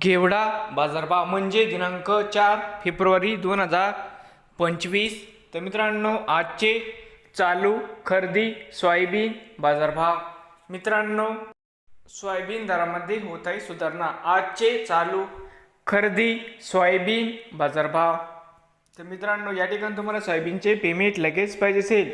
घेवडा बाजारभाव म्हणजे दिनांक चार फेब्रुवारी दोन हजार पंचवीस. तर मित्रांनो आजचे चालू खरेदी सोयाबीन बाजारभाव. मित्रांनो सोयाबीन दरामध्ये होत आहे सुधारणा. आजचे चालू खरेदी सोयाबीन बाजारभाव. तर मित्रांनो या ठिकाणी तुम्हाला सोयाबीनचे पेमेंट लगेच पाहिजे असेल.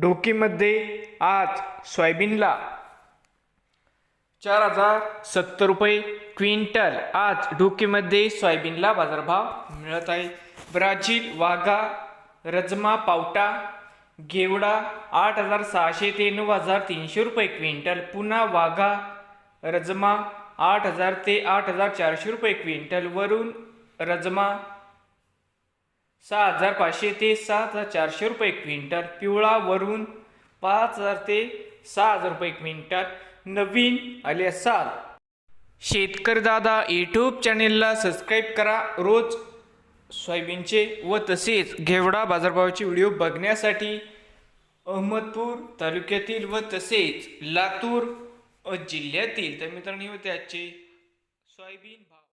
डोकीमध्ये आज सोयाबीनला चार हजार सत्तर रुपये क्विंटल आज डोकीमध्ये सोयाबीनला बाजारभाव मिळत आहे. ब्राझील वाघा रजमा पावटा गेवडा आठ हजार सहाशे ते नऊ हजार तीनशे रुपये क्विंटल. पुन्हा वाघा रजमा आठ हजार ते आठ हजार चारशे रुपये क्विंटल. वरून रजमा सहा हजार पाचशे ते सात हजार चारशे रुपये क्विंटल. पिवळा वरून पाच हजार ते सहा हजार रुपये क्विंटल. नवीन आले शेतकरीदादा दादा यूट्यूब चॅनेलला सबस्क्राईब करा. रोज सोयाबीनचे व तसेच घेवडा बाजारभावाचे व्हिडिओ बघण्यासाठी अहमदपूर तालुक्यातील व तसेच लातूर जिल्ह्यातील. तर मित्रांनो त्याचे सोयाबीन भाव.